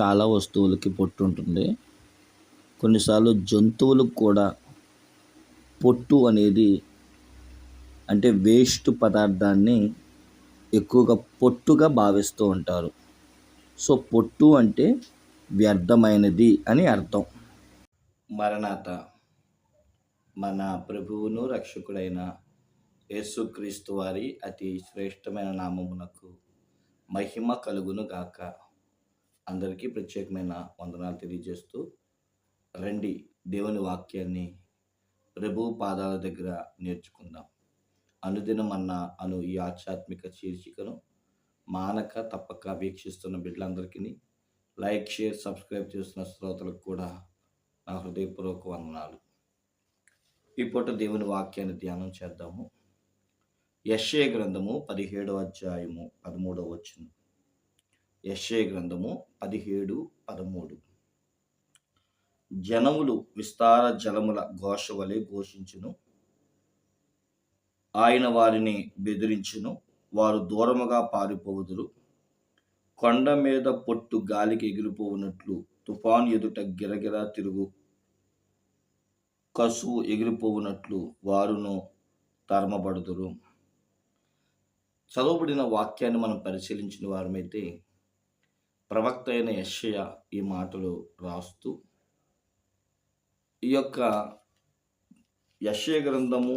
చాలా వస్తువులకి పొట్టు ఉంటుంది కొన్నిసార్లు జంతువులకు కూడా పొట్టు అనేది అంటే వేస్ట్ పదార్థాన్ని ఎక్కువగా పొట్టుగా భావిస్తూ ఉంటారు. సో పొట్టు అంటే వ్యర్థమైనది అని అర్థం. మరణాత మన ప్రభువును రక్షకుడైన యేసుక్రీస్తు వారి అతి శ్రేష్టమైన నామమునకు మహిమ కలుగును గాక. అందరికీ ప్రత్యేకమైన వందనాలు తెలియజేస్తూ రండి దేవుని వాక్యాన్ని ప్రభు పాదాల దగ్గర నేర్చుకుందాం. అనుదినం అన్న అను ఈ ఆధ్యాత్మిక శీర్షికను మానక తప్పక వీక్షిస్తున్న బిడ్డలందరికీ లైక్ షేర్ సబ్స్క్రైబ్ చేస్తున్న శ్రోతలకు కూడా నా హృదయపూర్వక వందనాలు. ఈ పూట దేవుని వాక్యాన్ని ధ్యానం చేద్దాము. యశ్య గ్రంథము పదిహేడవ అధ్యాయము పదమూడవ వచ్చింది యశ్య గ్రంథము పదిహేడు పదమూడు. జనములు విస్తార జలముల ఘోష వలె ఘోషించును. ఆయన వారిని బెదిరించును. వారు దూరముగా పారిపోవుదురు. కొండ మీద పొట్టు గాలికి ఎగిరిపోవునట్లు తుఫాన్ ఎదుట గిరగిరా తిరుగు. కసువు ఎగిరిపోవునట్లు వారును తరమబడుదురు. చదవబడిన వాక్యాన్ని మనం పరిశీలించిన వారమైతే ప్రవక్త అయిన యశయ ఈ మాటలు రాస్తూ ఈ యొక్క యశయ గ్రంథము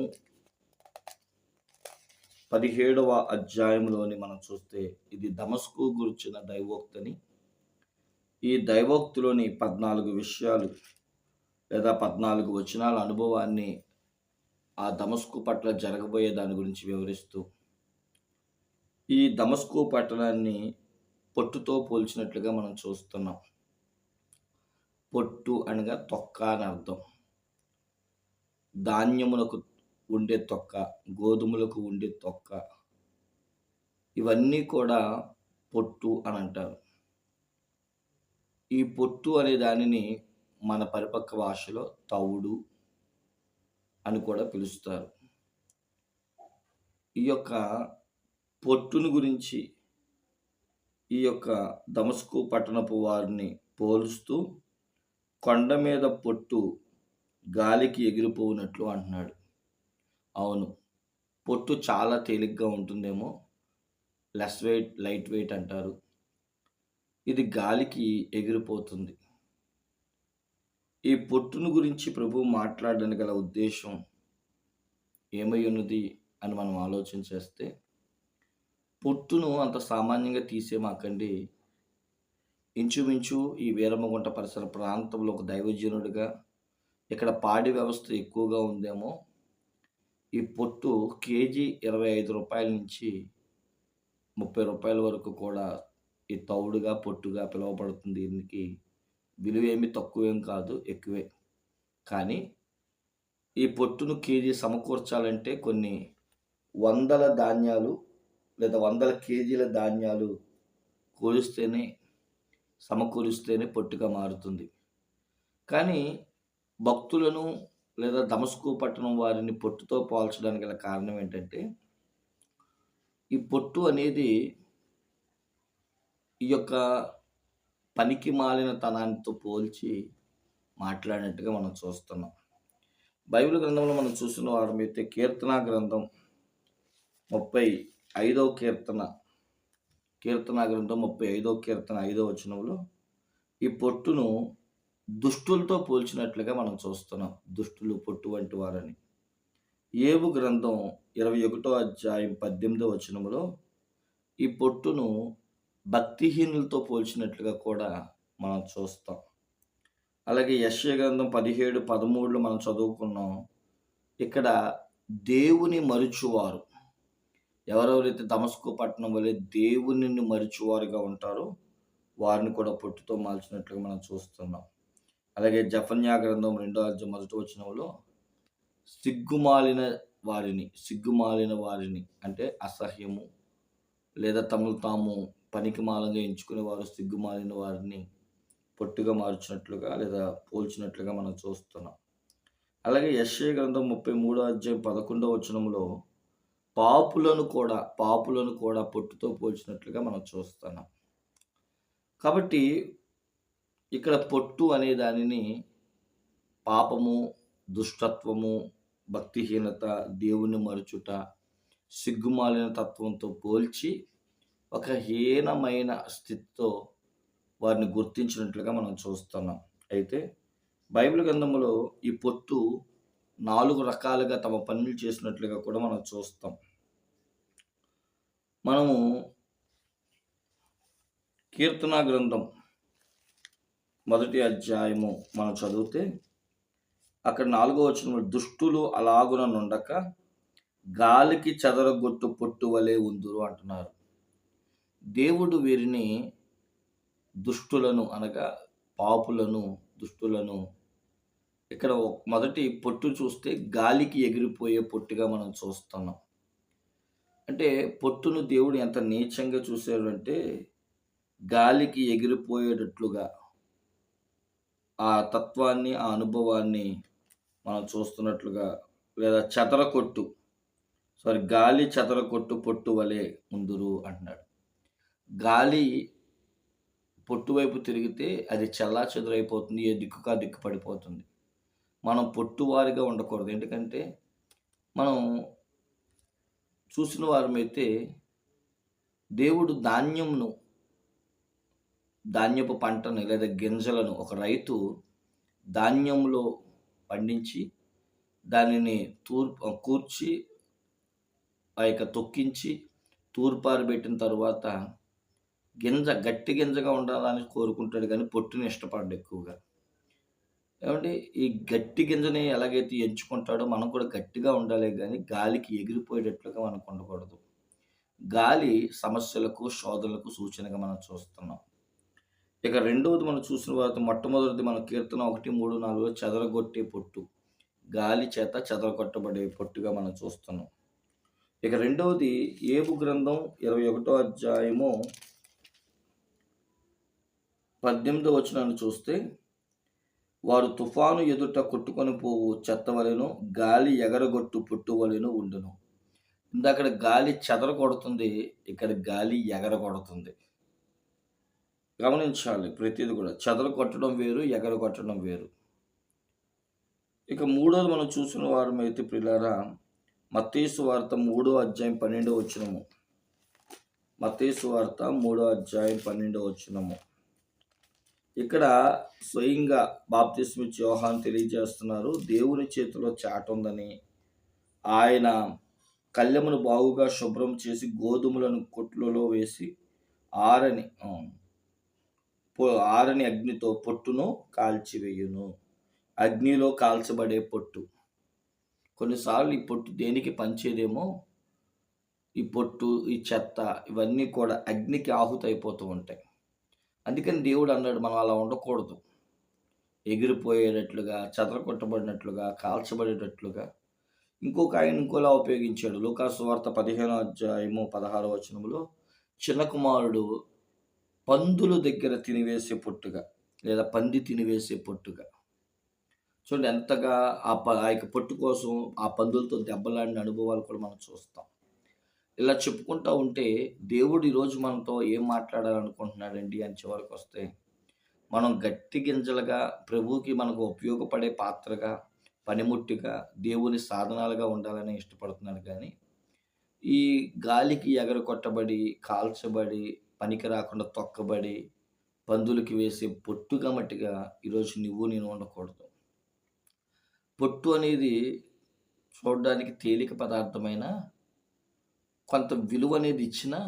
పదిహేడవ అధ్యాయంలోని మనం చూస్తే ఇది దమస్కు గురించిన దైవోక్తని. ఈ దైవోక్తిలోని పద్నాలుగు విషయాలు లేదా పద్నాలుగు వచనాల అనుభవాన్ని ఆ దమస్కు పట్ల జరగబోయే దాని గురించి వివరిస్తూ ఈ దమస్కు పట్టణాన్ని పొట్టుతో పోల్చినట్లుగా మనం చూస్తున్నాం. పొట్టు అనగా తొక్క అని అర్థం. ధాన్యములకు ఉండే తొక్క గోధుమలకు ఉండే తొక్క ఇవన్నీ కూడా పొట్టు అని అంటారు. ఈ పొట్టు అనే దానిని మన పరిపక్వ భాషలో తవుడు అని కూడా పిలుస్తారు. ఈ యొక్క పొట్టును గురించి ఈ యొక్క దమస్కు పట్టణపు వారిని పోలుస్తూ కొండ మీద పొట్టు గాలికి ఎగిరిపోనట్లు అంటున్నాడు. అవును పొట్టు చాలా తేలిగ్గా ఉంటుందేమో లెస్ వెయిట్ లైట్ వెయిట్ అంటారు. ఇది గాలికి ఎగిరిపోతుంది. ఈ పొట్టును గురించి ప్రభు మాట్లాడడానికి గల ఉద్దేశం ఏమై ఉన్నది అని మనం ఆలోచన చేస్తే పొట్టును అంత సామాన్యంగా తీసేమాకండి ఇంచుమించు ఈ వీరమగుంట పరిసర ప్రాంతంలో ఒక దైవజనుడిగా ఇక్కడ పాడి వ్యవస్థ ఎక్కువగా ఉందేమో ఈ పొట్టు కేజీ ఇరవై ఐదు రూపాయల నుంచి ముప్పై రూపాయల వరకు కూడా ఈ తౌడుగా పొట్టుగా పిలువబడుతుంది. దీనికి విలువ ఏమి తక్కువేం కాదు ఎక్కువే. కానీ ఈ పొట్టును కేజీ సమకూర్చాలంటే కొన్ని వందల ధాన్యాలు లేదా వందల కేజీల ధాన్యాలు కూలిస్తేనే సమకూరిస్తేనే పొట్టుగా మారుతుంది. కానీ భక్తులను లేదా దమస్కు పట్టణం వారిని పొట్టుతో పోల్చడానికి గల కారణం ఏంటంటే ఈ పొట్టు అనేది ఈ యొక్క పనికి మాలిన తనానితో పోల్చి మాట్లాడినట్టుగా మనం చూస్తున్నాం. బైబిల్ గ్రంథంలో మనం చూసిన వారమైతే కీర్తన గ్రంథం ముప్పై ఐదవ కీర్తన కీర్తన గ్రంథం ముప్పై ఐదవ కీర్తన ఐదవ వచనంలో ఈ పొట్టును దుష్టులతో పోల్చినట్లుగా మనం చూస్తున్నాం. దుష్టులు పొట్టు వంటి వారని. ఏవు గ్రంథం ఇరవై ఒకటో అధ్యాయం పద్దెనిమిదో వచనంలో ఈ పొట్టును భక్తిహీనులతో పోల్చినట్లుగా కూడా మనం చూస్తాం. అలాగే యశ్య గ్రంథం పదిహేడు పదమూడులో మనం చదువుకున్నాం. ఇక్కడ దేవుని మరుచువారు ఎవరెవరైతే దమస్కు పట్టణం వల్ల దేవుని మరుచువారుగా ఉంటారో వారిని కూడా పొట్టుతో మాల్చినట్లుగా మనం చూస్తున్నాం. అలాగే జఫన్యా గ్రంథం రెండో అధ్యాయం మొదటి వచ్చినంలో సిగ్గుమాలిన వారిని సిగ్గుమాలిన వారిని అంటే అసహ్యము లేదా తమను తాము పనికి మాలంగా ఎంచుకునే వారు సిగ్గుమాలిన వారిని పొట్టుగా మార్చినట్లుగా లేదా పోల్చినట్లుగా మనం చూస్తున్నాం. అలాగే యశ్య గ్రంథం ముప్పై మూడో అధ్యాయం పదకొండవ వచనంలో పాపులను కూడా పాపులను కూడా పొట్టుతో పోల్చినట్లుగా మనం చూస్తున్నాం. కాబట్టి ఇక్కడ పొట్టు అనే దానిని పాపము దుష్టత్వము భక్తిహీనత దేవుని మరుచుట సిగ్గుమాలిన తత్వంతో పోల్చి ఒక హీనమైన స్థితితో వారిని గుర్తించినట్లుగా మనం చూస్తున్నాం. అయితే బైబిల్ గ్రంథంలో ఈ పొట్టు నాలుగు రకాలుగా తమ పనులు చేసినట్లుగా కూడా మనం చూస్తాం. మనము కీర్తనా గ్రంథం మొదటి అధ్యాయము మనం చదివితే అక్కడ నాలుగో వచ్చిన దుష్టులు అలాగున నుండక గాలికి చెదరగొట్టు పొట్టు వలె ఉందురు అంటున్నారు. దేవుడు వీరిని దుష్టులను అనగా పాపులను దుష్టులను ఇక్కడ మొదటి పొట్టు చూస్తే గాలికి ఎగిరిపోయే పొట్టుగా మనం చూస్తున్నాం. అంటే పొట్టును దేవుడు ఎంత నీచంగా చూశాడు అంటే గాలికి ఎగిరిపోయేటట్లుగా ఆ తత్వాన్ని ఆ అనుభవాన్ని మనం చూస్తున్నట్లుగా లేదా చెతర కొట్టు సారీ గాలి చెతర కొట్టు పొట్టు వలె ముందురు అంటున్నాడు. గాలి పొట్టు వైపు తిరిగితే అది చల్లా చెదురైపోతుంది ఏ దిక్కుగా దిక్కు పడిపోతుంది. మనం పొట్టువారిగా ఉండకూడదు. ఎందుకంటే మనం చూసిన వారమైతే దేవుడు ధాన్యంను ధాన్యపు పంటను లేదా గింజలను ఒక రైతు ధాన్యంలో పండించి దానిని తూర్పు కూర్చి ఆ యొక్క తొక్కించి తూర్పారబెట్టిన తర్వాత గింజ గట్టి గింజగా ఉండాలని కోరుకుంటాడు. కానీ పొట్టుని ఇష్టపడ్డు ఎక్కువగా. ఏమంటే ఈ గట్టి గింజని ఎలాగైతే ఎంచుకుంటాడో మనం కూడా గట్టిగా ఉండాలి కానీ గాలికి ఎగిరిపోయేటట్లుగా మనకు ఉండకూడదు గాలి సమస్యలకు శోధనలకు సూచనగా మనం చూస్తున్నాం. ఇక రెండవది మనం చూసిన తర్వాత మొట్టమొదటిది మన కీర్తన ఒకటి మూడు నాలుగు చెదరగొట్టే పొట్టు. గాలి చేత చెదరగొట్టబడే పొట్టుగా మనం చూస్తున్నాం. ఇక రెండవది ఏబు గ్రంథం ఇరవై ఒకటో అధ్యాయము పద్దెనిమిదో వచనాన్ని చూస్తే వారు తుఫాను ఎదుట కొట్టుకొని పోవు చెత్తవలెను గాలి ఎగరగొట్టు పుట్టువలెను ఉండును. ఇందక్కడ గాలి చెదర కొడుతుంది ఇక్కడ గాలి ఎగర కొడుతుంది గమనించాలి ప్రతిది కూడా. చెదర కొట్టడం వేరు ఎగర కొట్టడం వేరు. ఇక మూడోది మనం చూసిన వారమైతే పిల్లరా మత్తేసు వార్త మూడో అధ్యాయం పన్నెండో వచ్చినము మత్తేసు వార్త మూడో అధ్యాయం పన్నెండో వచ్చినము ఇక్కడ స్వయంగా బాప్తిస్మిచ్ యోహాన్ తెలియజేస్తున్నారు. దేవుని చేతిలో చాట ఉందని. ఆయన కళ్ళెమును బాగుగా శుభ్రం చేసి గోధుమలను కొట్లలో వేసి ఆరని ఆరని అగ్నితో పొట్టును కాల్చివేయును. అగ్నిలో కాల్చబడే పొట్టు. కొన్నిసార్లు ఈ పొట్టు దేనికి పంచేదేమో ఈ పొట్టు ఈ చెత్త ఇవన్నీ కూడా అగ్నికి ఆహుతి అయిపోతూ ఉంటాయి. అందుకని దేవుడు అన్నాడు మనం అలా ఉండకూడదు. ఎగిరిపోయేటట్లుగా కొట్టబడినట్లుగా కాల్చబడేటట్లుగా. ఇంకొక ఆయన ఇంకోలా ఉపయోగించాడు. లూకాసు వార్త పదిహేనో అధ్యాయము పదహారో వచనంలో చిన్న కుమారుడు పందుల దగ్గర తినివేసే పొట్టుగా లేదా పంది తినివేసే పొట్టుగా. చూడండి ఎంతగా ఆ ప ఆ యొక్క పొట్టు కోసం ఆ పందులతో దెబ్బలాడిన అనుభవాలు కూడా మనం చూస్తాం. ఇలా చెప్పుకుంటూ ఉంటే దేవుడు ఈరోజు మనతో ఏం మాట్లాడాలనుకుంటున్నాడండి అని చివరికి వస్తే మనం గట్టి గింజలుగా ప్రభువుకి మనకు ఉపయోగపడే పాత్రగా పనిముట్టిగా దేవుని సాధనాలుగా ఉండాలని ఇష్టపడుతున్నాడు కానీ ఈ గాలికి ఎగర కొట్టబడి కాల్చబడి పనికి రాకుండా తొక్కబడి పందులకి వేసే పొట్టుగా మట్టిగా ఈరోజు నువ్వు నేను ఉండకూడదు. పొట్టు అనేది చూడడానికి తేలిక పదార్థమైన కొంత విలువ అనేది ఇచ్చినా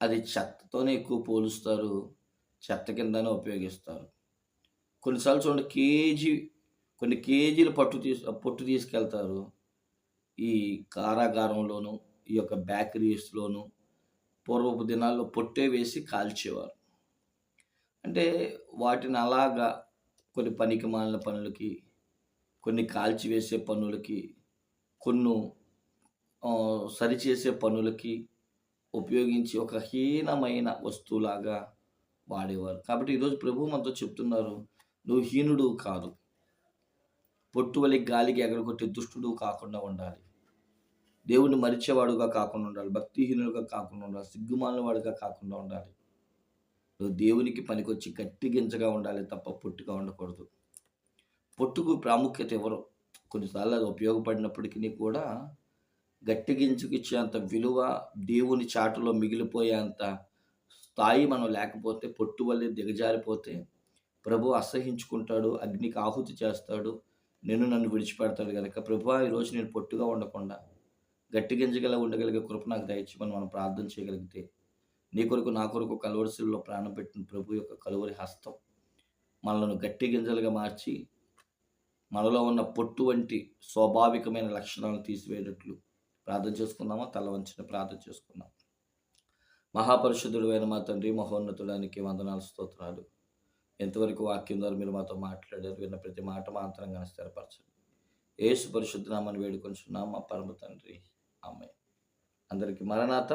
అది చెత్తతోనే ఎక్కువ పోలుస్తారు చెత్త కిందనే ఉపయోగిస్తారు. కొన్నిసార్లు చూడండి కేజీ కొన్ని కేజీలు పట్టు తీసు పొట్టు తీసుకెళ్తారు. ఈ కారాగారంలోను ఈ యొక్క బేకరీస్లోను పూర్వపు దినాల్లో పొట్టే వేసి కాల్చేవారు. అంటే వాటిని అలాగా కొన్ని పనికి మాలిన పనులకి కొన్ని కాల్చివేసే పనులకి కొన్ని సరిచేసే పనులకి ఉపయోగించి ఒక హీనమైన వస్తువులాగా వాడేవారు. కాబట్టి ఈరోజు ప్రభు మనతో చెప్తున్నారు నువ్వు హీనుడు కాదు. పొట్టు వలి గాలికి ఎగరగొట్టే దుష్టుడు కాకుండా ఉండాలి. దేవుడిని మరిచేవాడుగా కాకుండా ఉండాలి. భక్తిహీనుడుగా కాకుండా ఉండాలి. సిగ్గుమాలిన వాడుగా కాకుండా ఉండాలి. నువ్వు దేవునికి పనికొచ్చి గట్టి గింజగా ఉండాలి తప్ప పొట్టుగా ఉండకూడదు. పొట్టుకు ప్రాముఖ్యత ఎవరు? కొన్నిసార్లు అది ఉపయోగపడినప్పటికీ కూడా గట్టి విలువ దేవుని చాటులో మిగిలిపోయేంత స్థాయి మనం లేకపోతే పొట్టు వల్లే దిగజారిపోతే ప్రభు అసహించుకుంటాడు అగ్నికి ఆహుతి చేస్తాడు నేను నన్ను విడిచిపెడతాడు కనుక ప్రభు ఈరోజు నేను పొట్టుగా ఉండకుండా గట్టి గింజగల ఉండగలిగే కృప నాకు దయచేయమని మనం ప్రార్థన చేయగలిగితే నీ కొరకు నా కొరకు కలువరిశిలో ప్రాణం పెట్టిన ప్రభు యొక్క కలువరి హస్తం మనలను గట్టి గింజలుగా మార్చి మనలో ఉన్న పొట్టు వంటి స్వాభావికమైన లక్షణాలను తీసివేయనట్లు ప్రార్థన చేసుకుందామా తల వంచిన ప్రార్థన చేసుకుందాం మహాపరిశుద్ధుడు అయిన మా తండ్రి మహోన్నతుడానికి వందనాలు స్తోత్రాలు. ఎంతవరకు వాక్యం ద్వారా మీరు మాతో మాట్లాడారు విన్న ప్రతి మాట మా అంతరంగాన్ని స్థిరపరచండి. ఏసు పరిశుద్ధనామని వేడుకొంచున్నాం మా పరమ తండ్రి. అమ్మాయి అందరికీ మరణాత